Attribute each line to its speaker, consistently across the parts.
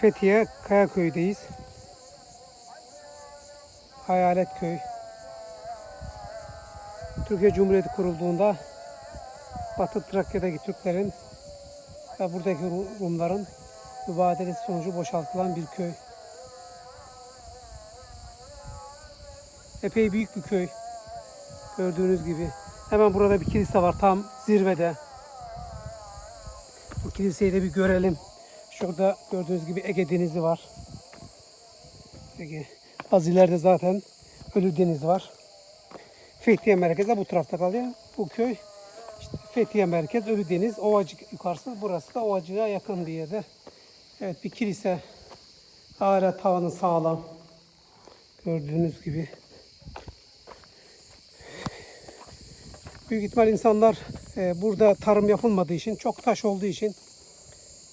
Speaker 1: Fethiye Kayaköy'deyiz. Hayalet Köy. Türkiye Cumhuriyeti kurulduğunda Batı Trakya'daki Türklerin ve buradaki Ru- Rumların mübadelesi sonucu boşaltılan bir köy. Epey büyük bir köy. Gördüğünüz gibi. Hemen burada bir kilise var tam zirvede. Bu kiliseyi de bir görelim. Şurada gördüğünüz gibi Ege Denizi var. Ege. Az ileride zaten Ölü Deniz var. Fethiye merkezi de bu tarafta kalıyor. Bu köy işte Fethiye merkez, Ölü Deniz, Ovacık yukarısı. Burası da Ovacık'a yakın bir yerde. Evet bir kilise. Hala tavanı sağlam. Gördüğünüz gibi. Büyük ihtimal insanlar e, burada tarım yapılmadığı için, çok taş olduğu için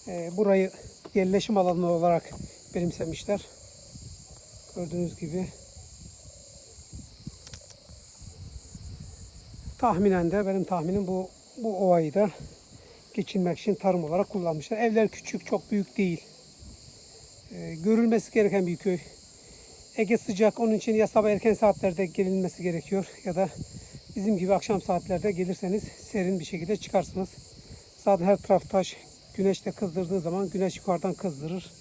Speaker 1: burayı yerleşim alanı olarak benimsemişler. Gördüğünüz gibi. Tahminen de benim tahminim bu bu ovayı da geçinmek için tarım olarak kullanmışlar. Evler küçük, çok büyük değil. E, görülmesi gereken bir köy. Ege sıcak, onun için ya sabah erken saatlerde gelinmesi gerekiyor ya da bizim gibi akşam saatlerde gelirseniz serin bir şekilde çıkarsınız. Zaten her taraf taş. Güneş de kızdırdığı zaman güneş yukarıdan kızdırır.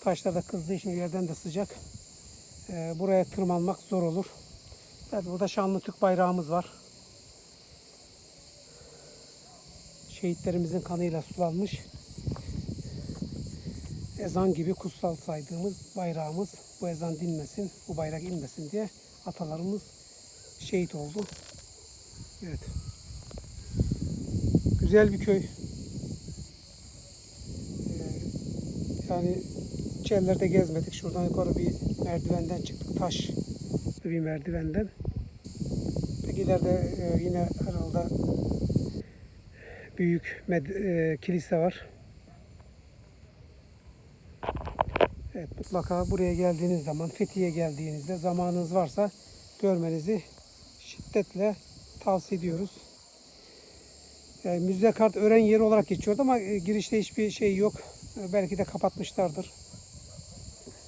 Speaker 1: Taşlar da kızdığı için yerden de sıcak. Ee, buraya tırmanmak zor olur. Evet, burada şanlı Türk bayrağımız var. Şehitlerimizin kanıyla sulanmış. Ezan gibi kutsal saydığımız bayrağımız. Bu ezan dinmesin, bu bayrak inmesin diye atalarımız şehit oldu. Evet. Güzel bir köy. Ee, yani içerilerde gezmedik. Şuradan yukarı bir merdivenden çıktık. Taş bir merdivenden. Peki ileride e, yine herhalde büyük med- e, kilise var. Evet mutlaka buraya geldiğiniz zaman, Fethiye'ye geldiğinizde zamanınız varsa görmenizi şiddetle tavsiye ediyoruz. Yani müze kart öğren yeri olarak geçiyordu ama e, girişte hiçbir şey yok. E, Belki de kapatmışlardır.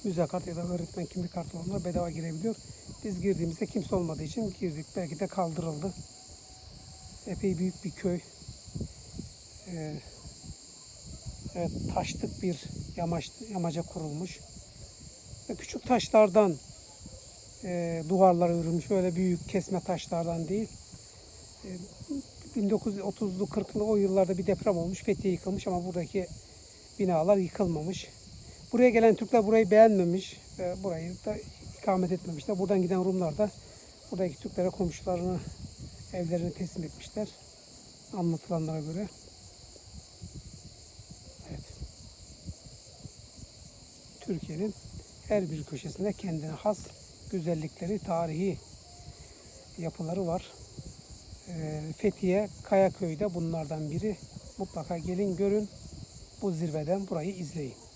Speaker 1: Müze kart ya da öğretmen kimlik kartı olanlar bedava girebiliyor. Biz girdiğimizde kimse olmadığı için girdik. Belki de kaldırıldı. Epey büyük bir köy. Ee, evet, taşlık bir yamaç, yamaca kurulmuş. Ve küçük taşlardan e, duvarlar örülmüş. Böyle büyük kesme taşlardan değil. E, 1930'lu 40'lı o yıllarda bir deprem olmuş. Fethiye yıkılmış ama buradaki binalar yıkılmamış. Buraya gelen Türkler burayı beğenmemiş ve burayı da ikamet etmemişler. Buradan giden Rumlar da buradaki Türklere komşularını evlerini teslim etmişler. Anlatılanlara göre. Evet. Türkiye'nin her bir köşesinde kendine has güzellikleri, tarihi yapıları var. Ee, Fethiye Kayaköy'de bunlardan biri. Mutlaka gelin görün. Bu zirveden burayı izleyin.